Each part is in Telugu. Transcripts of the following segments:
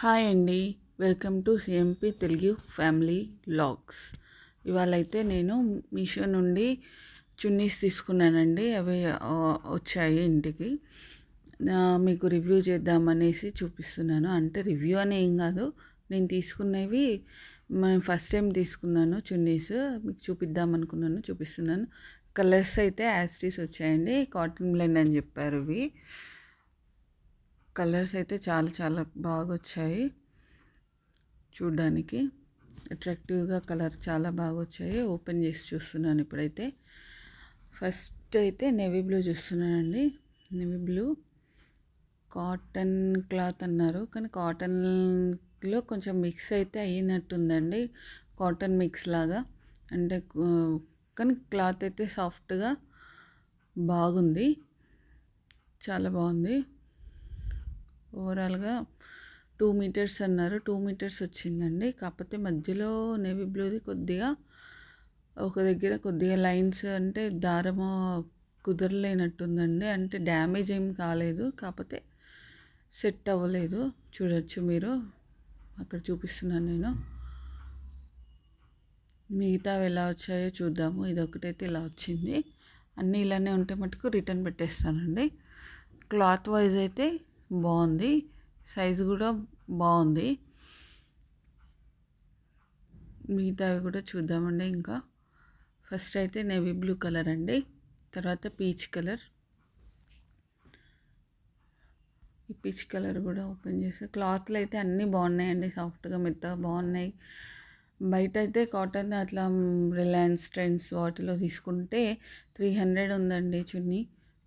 హాయ్ అండి. Welcome to CMP Telugu family logs. ఇవాళ అయితే నేను మీషో నుండి చున్నీస్ తీసుకున్నానండి. అవి వచ్చాయి ఇంటికి. మీకు రివ్యూ చేద్దామనేసి చూపిస్తున్నాను. అంటే రివ్యూ అని ఏం కాదు. నేను తీసుకున్నవి నేను ఫస్ట్ టైం తీసుకున్నాను చున్నీస్. మీకు చూపిద్దాం అనుకున్నాను చూపిస్తున్నాను. కలర్స్ అయితే యాస్టీస్ వచ్చాయండి. కాటన్ బ్లెండ్ అని చెప్పారు ఇవి. కలర్స్ అయితే చాలా చాలా బాగా వచ్చాయి చూడ్డానికి అట్రాక్టివ్గా కలర్ చాలా బాగా వచ్చాయి ఓపెన్ చేసి చూస్తున్నాను ఇప్పుడైతే. ఫస్ట్ అయితే నెవీ బ్లూ చూస్తున్నానండి. Navy blue. కాటన్ క్లాత్ అన్నారు. కానీ కాటన్లో కొంచెం మిక్స్ అయితే అయినట్టుందండి. కాటన్ మిక్స్ లాగా. అంటే కానీ క్లాత్ అయితే సాఫ్ట్గా బాగుంది. చాలా బాగుంది. ఓవరాల్గా టూ మీటర్స్ అన్నారు. టూ మీటర్స్ వచ్చిందండి. కాకపోతే మధ్యలో నేవీ బ్లూది కొద్దిగా ఒక దగ్గర కొద్దిగా లైన్స్ అంటే దారము కుదరలేనట్టుందండి. అంటే డ్యామేజ్ ఏం కాలేదు. కాకపోతే సెట్ అవ్వలేదు. చూడొచ్చు మీరు. అక్కడ చూపిస్తున్నాను నేను. మిగతావి ఎలా వచ్చాయో చూద్దాము. ఇది ఒకటైతే ఇలా వచ్చింది. అన్నీ ఇలానే ఉంటే మటుకు రిటర్న్ పెట్టేస్తానండి. క్లాత్ వైజ్ అయితే బాగుంది. సైజు కూడా బాగుంది. మిగతావి కూడా చూద్దామండి ఇంకా. ఫస్ట్ అయితే నేవీ బ్లూ కలర్ అండి. తర్వాత పీచ్ కలర్. ఈ పీచ్ కలర్ కూడా ఓపెన్ చేస్తే క్లాత్లు అయితే అన్నీ బాగున్నాయండి. సాఫ్ట్గా మెత్తగా బాగున్నాయి. బయట అయితే కాటన్ అట్లా రిలయన్స్ ట్రెండ్స్ వాటిలో తీసుకుంటే త్రీ హండ్రెడ్ ఉందండి చున్నీ.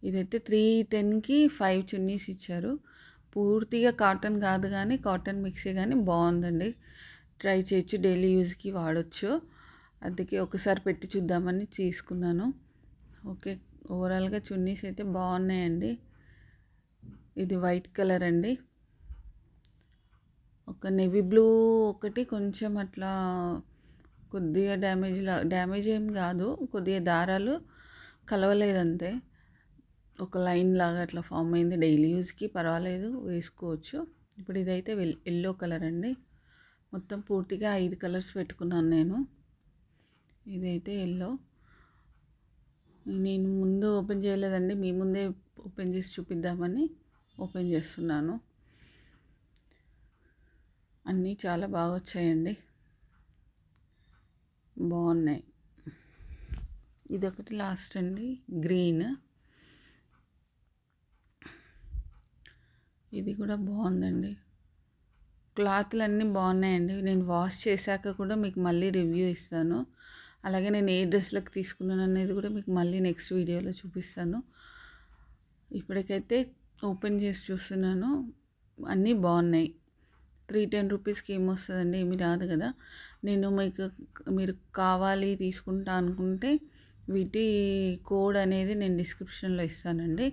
ఇదైతే త్రీ టెన్కి ఫైవ్ చున్నీస్ ఇచ్చారు. పూర్తిగా కాటన్ కాదు కానీ కాటన్ మిక్సీ కానీ బాగుందండి. ట్రై చేయొచ్చు డైలీ యూజ్కి వాడచ్చు. అందుకే ఒకసారి పెట్టి చూద్దామని తీసుకున్నాను. ఓకే ఓవరాల్గా చున్నీస్ అయితే బాగున్నాయండి. ఇది వైట్ కలర్ అండి. ఒక నెవీ బ్లూ ఒకటి కొంచెం అట్లా కొద్దిగా డ్యామేజ్ లా డ్యామేజ్ ఏం కాదు కొద్దిగా దారాలు కలవలేదంతే. ఒక లైన్ లాగా అట్లా ఫామ్ అయింది. డైలీ యూజ్కి పర్వాలేదు వేసుకోవచ్చు. ఇప్పుడు ఇదైతే ఎల్లో కలర్ అండి. మొత్తం పూర్తిగా ఐదు కలర్స్ పెట్టుకున్నాను నేను. ఇదైతే ఎల్లో. నేను ముందు ఓపెన్ చేయలేదండి. మీ ముందే ఓపెన్ చేసి చూపిద్దామని ఓపెన్ చేస్తున్నాను. అన్నీ చాలా బాగా వచ్చాయండి. బాగున్నాయి. ఇదొకటి లాస్ట్ అండి. గ్రీన్. ఇది కూడా బాగుందండి. క్లాత్లు అన్నీ బాగున్నాయండి. నేను వాష్ చేశాక కూడా మీకు మళ్ళీ రివ్యూ ఇస్తాను. అలాగే నేను ఏ డ్రెస్లకు తీసుకున్నాను అనేది కూడా మీకు మళ్ళీ నెక్స్ట్ వీడియోలో చూపిస్తాను. ఇప్పటికైతే ఓపెన్ చేసి చూస్తున్నాను. అన్నీ బాగున్నాయి. త్రీ టెన్ రూపీస్కి ఏమొస్తుందండి ఏమి రాదు కదా. నేను మీకు మీరు కావాలి తీసుకుంటా అనుకుంటే వీటి కోడ్ అనేది నేను డిస్క్రిప్షన్లో ఇస్తానండి.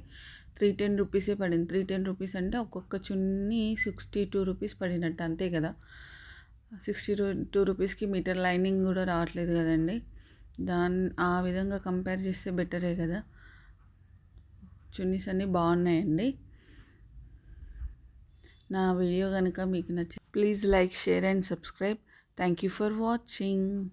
త్రీ టెన్ రూపీసే పడింది. త్రీ టెన్ రూపీస్ అంటే ఒక్కొక్క చున్నీ సిక్స్టీ టూ రూపీస్ పడినట్టు అంతే కదా. సిక్స్టీ టూ టూ రూపీస్కి మీటర్ లైనింగ్ కూడా రావట్లేదు కదండి. దాని ఆ విధంగా కంపేర్ చేస్తే బెటరే కదా. చున్నీస్ అన్నీ బాగున్నాయండి. నా వీడియో కనుక మీకు నచ్చి please like share and subscribe. Thank you for watching.